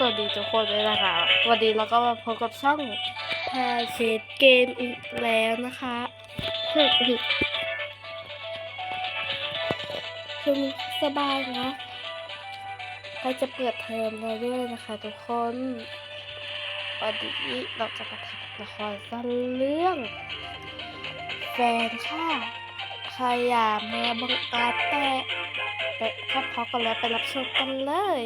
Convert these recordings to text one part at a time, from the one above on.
สวัสดีทุกคนด้วยนะคะวันนี้เราก็มาพบกับช่องแพรเชดเกมอีกแล้วนะคะคือสบายนะใกล้จะเปิดเทอมแล้วด้วยนะคะทุกคนวันนี้เราจะมาทำละครสั้นเรื่อง แฟนค่ะใครอยากมาบังอาจแตะไปถ้าพร้อมกันแล้วไปรับชมกันเลย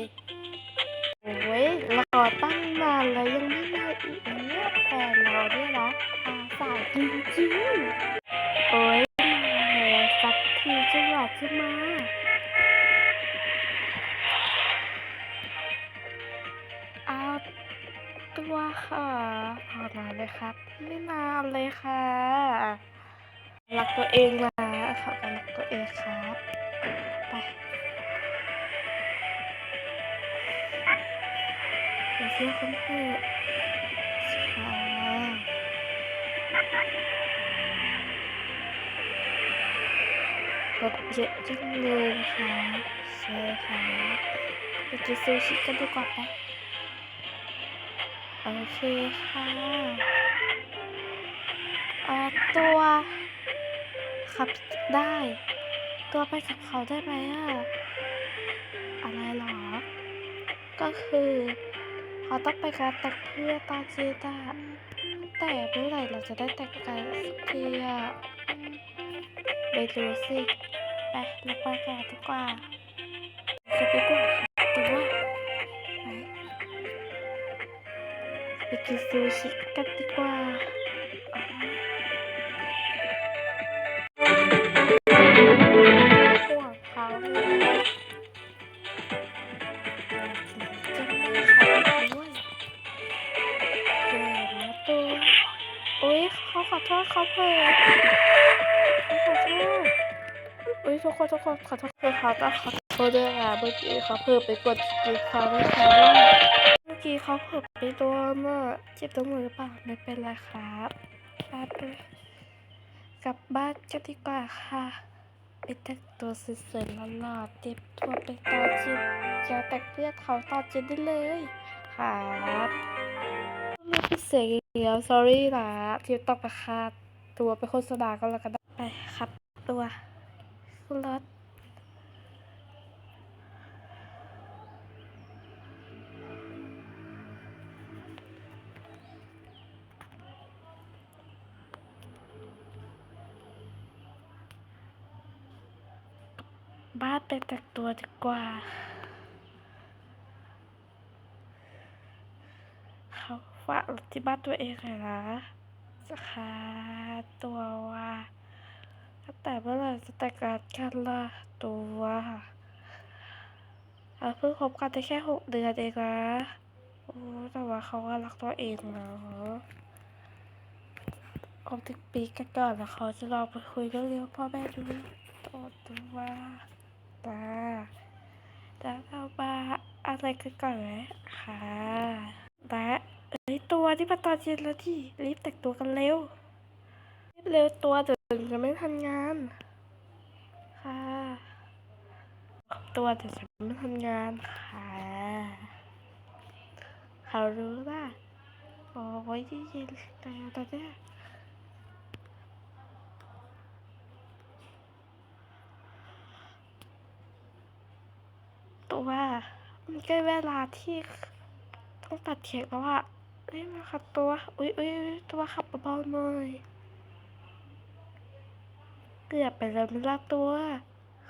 โอ้ยรอตั้งนานแล้วยังไม่มาอีกเนี่ยแฟนเราเนี่ยนะอาสายจริงๆโอ้ยมาแล้วสักทีจังหวะที่มาเอาตัวค่ะพอนาเลยครับ ไม่นานเลยค่ะ รักตัวเองนะขอรักตัวเองครับ ไป เดี๋ยวเสื้อคนเพื่ค่ะรถเยอะจังเลยนะคะใช่ค่ะไปกินซูชิกันดีกว่าไหมโอเคค่ะเอ่อตัวขับได้ ตัวไปกับเขาได้ไหมอะอะไรหรอ ก็คือ เราต้องไปการแต่งเพื่อตาเจตาแต่เมื่อไหร่เราจะได้แต่งกันสักทีอะไปดูสิไปเราไปกันดีกว่าจะไปกว่าตัวไปไปกินซูชิกันดีกว่า ยทุกคนทุกคนขอโทษคือเขาต้องขอโทษด้วยนะเมื่อกี้เขาเผลอไปกดกีเขาม่ใช่เมื่อกี้เขาเผลอไปโดนอะเจ็บตรงมือหรือเปล่าไม่เป็นไรครับไปกลับบ้านกันดีกว่าค่ะไปแต่งตัวสวยๆหล่อๆเตรียมตัวไปตอนเย็นจะแต่งเพื่อเขาตอนเย็นได้เลยครับไม่พิเศษเดียว sorry นะที่ต้องประคาดตัวไปโฆษณาก็แล้วกันไปครับตัว รถบ้านไปแต่งตัวดีกว่า เขาฝากรถที่บ้านตัวเองเลยนะจะคาตัวว่า ตั้งแต่เมื่อไหร่จะแต่งงานกันล่ะตัวเราเพิ่งคบกันได้แค่หกเดือนเองนะโอ้แต่ว่าเขาก็รักตัวเองนะคบถึงปีกันก่อนแล้วเขาจะลองไปคุยเรื่องเลี้ยงพ่อแม่ดูตัวตัวตาแล้วเรามาอะไรกันก่อนไหมค่ะและเอ้ยตัวที่มาตอนเย็นแล้วที่รีบแต่งตัวกันเร็วรีบเร็วตัวเดี๋ยว จะไม่ทันงาน ค่ะ ตัวเดี๋ยวจะไม่ทันงานค่ะ เขารู้ป่ะโอ้ยที่เย็นแต่ตอนเนี้ยตัวมันใกล้เวลาที่ต้องตัดเค้กแล้วอะเอ้ยมาขับตัว อุ้ยอุ้ยอุ๊ยตัวขับเบาๆหน่อย เกือบไปแล้วไม่ละตัว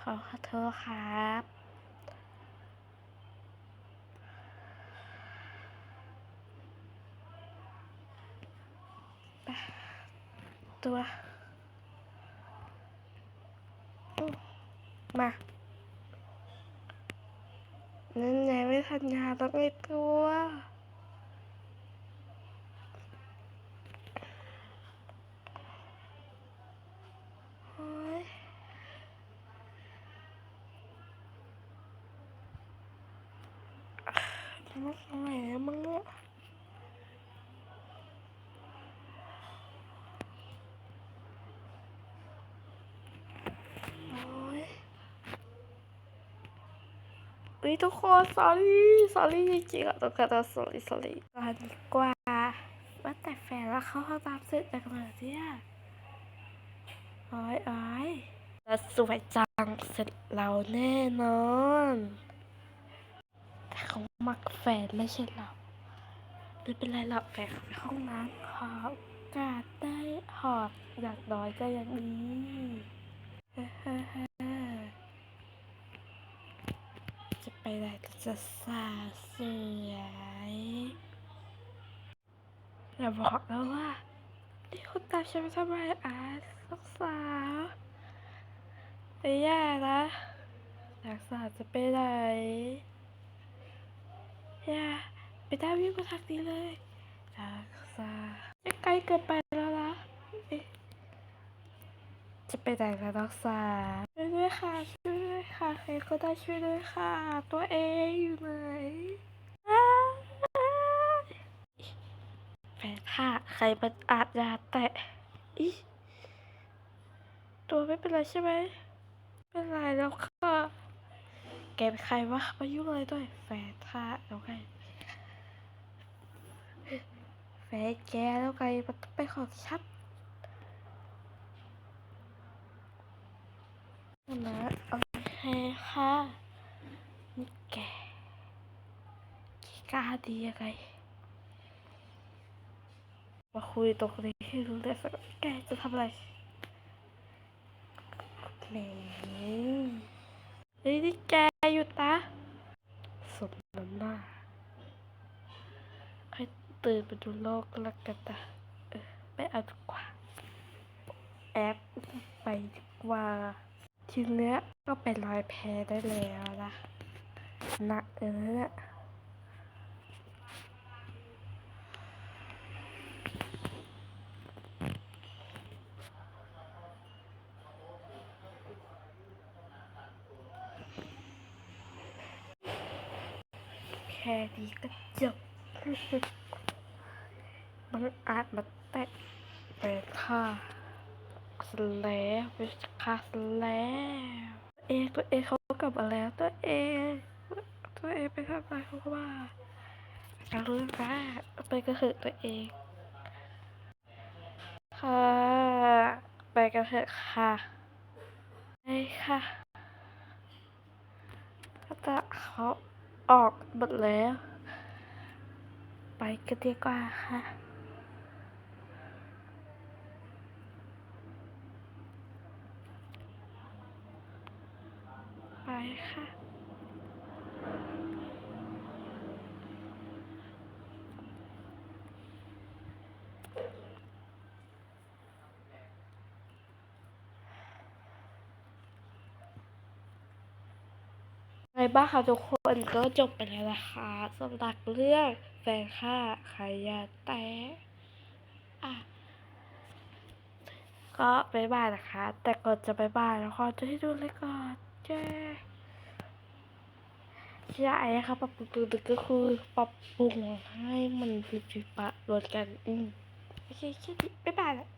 ขอขอโทษครับ ตัว มานั่นไงไม่ทันงานแล้วไงตัว โอ๊ยมัน อะไรอะมึงเนี่ยโอ๊ยอุ้ยทุกคน sorry sorry จริงๆอะต้องการ sorry sorry ก่อนดีกว่าว่าแต่แฟนแล้วเข้าห้องน้ำเสร็จจากไหนเนี่ยโอ้ยโอ้ยแล้วสวยจังเสร็จเราแน่นอน มักแฟนไม่ใช่เราไม่เป็นไรหรอกแฟนเขาไปห้องน้ำขอโอกาสได้หอบอยางน้อยก็ยังดีจะไปไหนก็จะสาสวยอย่าบอกแล้วว่านี่คุณตามฉันไปทำไมอาสักสาวไปแย่นะอยากสาวจะไปไหน อย่าไปได้วิ่งมาทางนี้เลยอยากสาวไม่ไกลเกินไปแล้วนะเอ๊ะจะไปไหนแล้วนักสาวช่วยด้วยค่ะช่วยด้วยค่ะใครก็ได้ช่วยด้วยค่ะ ตัวเองอยู่ไหนอ้าวแฟนค่ะใครมันอาจยาแตะอิตัวไม่เป็นไรใช่ไหมไม่เป็นไรแล้วค่ะ แกเป็นใครวะมายุ่งอะไรด้วย แฟนค่ะแล้วไงแฟนแกแล้วไงมันต้องเป็นของฉันนะโอเคค่ะนี่แกกล้าดียังไงมาคุยตรงนี้ให้รู้เลยสักแกจะทำอะไรแหมเฮ้ยนี่แก หยุดนะสมน้ำหน้าให้ตื่นไปดูโลกแล้วกันตาไม่เอาดีกว่า แอปไปดีกว่า ทีเนี้ยก็ไปลอยแพได้แล้วนะหนักเออ ค่นี้ก็จบมันอาจมาแตะไปค่ะสแล้วไปค่ะสแล้วตัวเองตัวเองเขากลับมาแล้วตัวเองตัวเองไปทำอะไรเขาก็ว่าอยารู้ว่าไปก็เหอตัวเองค่ะ ไปกันเถอะค่ะไปค่ะก็จะเขา ออกหมดแล้ว ไปกันดีกว่าค่ะไปค่ะ บ้างคะทุกคนก็จบไปแล้วนะคะสำหรับเรื่องแฟนค่าขายยาแต่อะก็บายบายนะคะ แต่ก่อนจะบายบายแล้วขอจะให้ดูเลยก่อนเจ้ใช่ค่ะปรับปรุงตัวก็คือปรับปรุงให้มันป็นฟิปะรวมกันอืมโอเคแค่นี้บายบายแล้ว